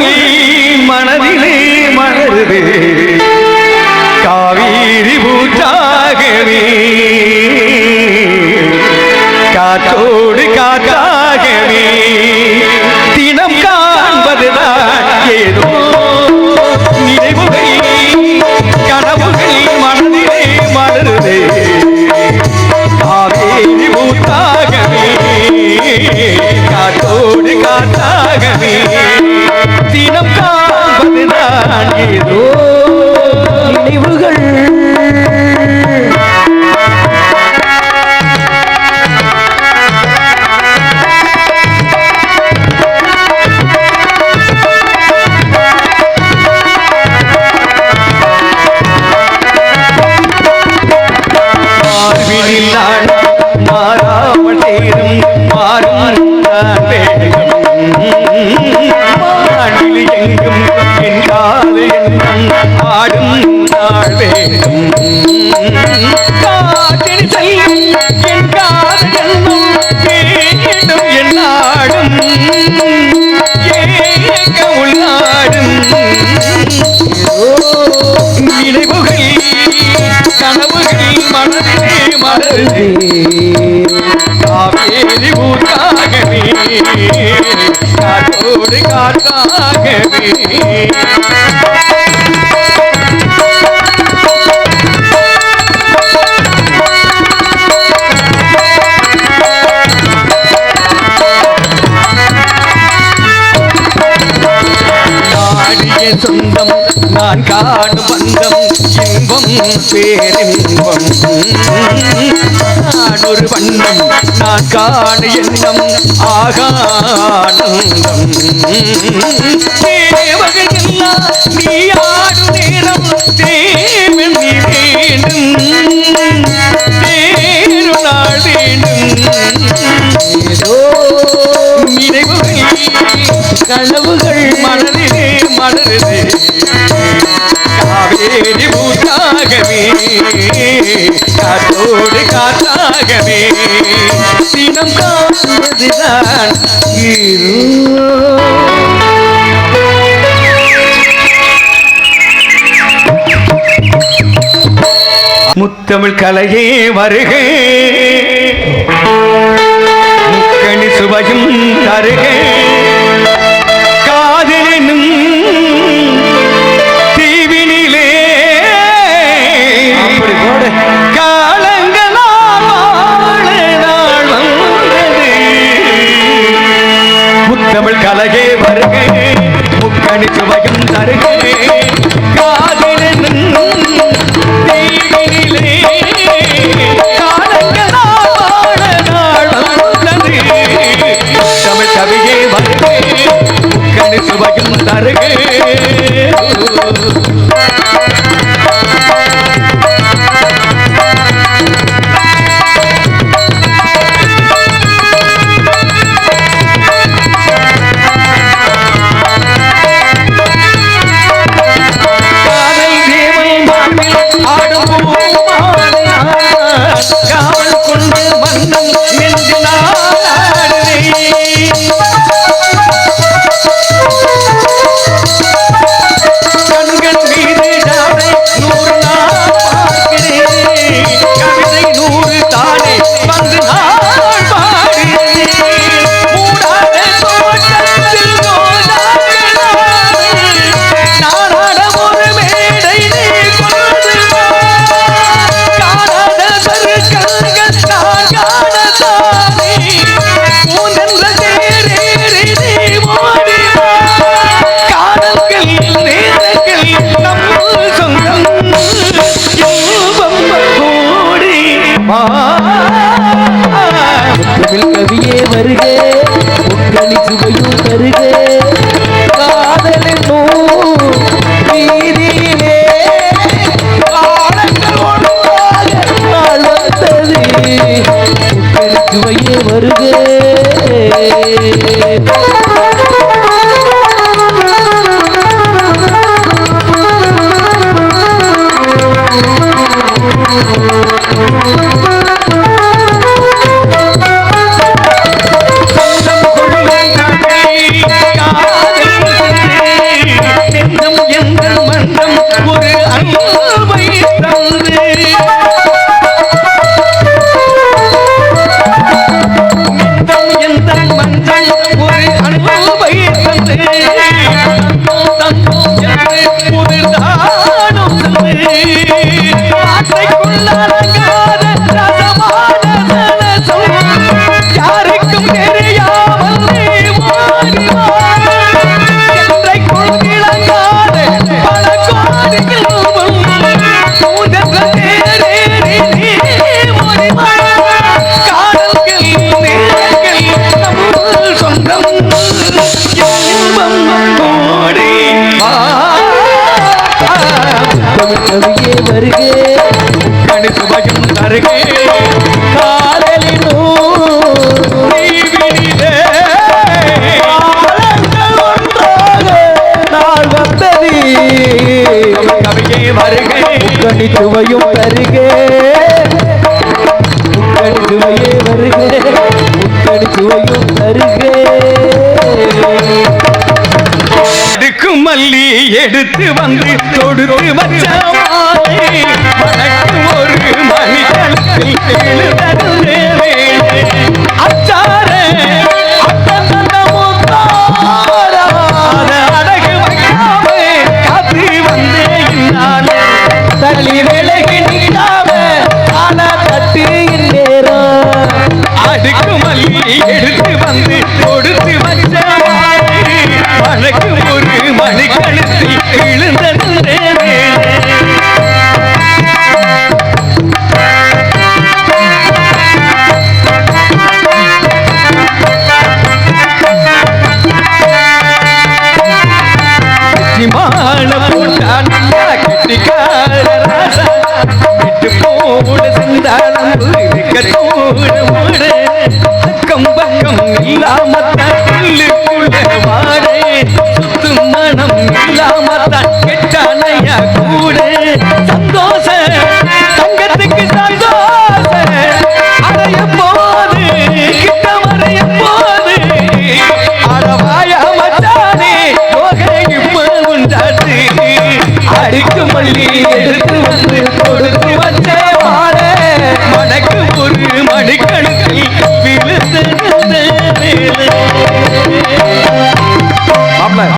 மணி மனதிலே மலருது. காவேரி பூத்தாகவே காற்றோடு காற்றாகவே. தினம் காண்பதுதான் ஏதோ நினைவுகள். ஆடும் நாள் வேண்டும். காற்றில் செல்லும் என் காது எண்ணம் வேண்டும் என்னாடும் ஏக உள்ளாடும். நினைவுகள் கனவுகள் மனதிலே மலருது. காவேரி ஊத்தாகவே காற்றோடு காற்றாகவே. நான் காணும் பந்தம் இன்பம் பேரின்பம். நான் ஒரு வண்ணம் நான் காண எண்ணம் ஆகானந்தம். தேவகையெல்லாம் நீ ஆடும் நேரம் தேவன் நீ காவேரி பூத்தாகவே காற்றோடு காற்றாகவே தினம் காண்பதுதான் முத்தமிழ் கலையே வருக. முக்கணி சுவையும் தருகே. கணி சுவையும் தருகே தருகே வருக உங்களி சுவையும் தருகே. காதலும் வீதியிலே காலங்கள் சுவையே சுவையும் தருகே. முக்கடி சுவையே வருகே. முக்கடி சுவையும் மல்லி எடுத்து வந்து தொடுத்து வச்ச ஒரு மணி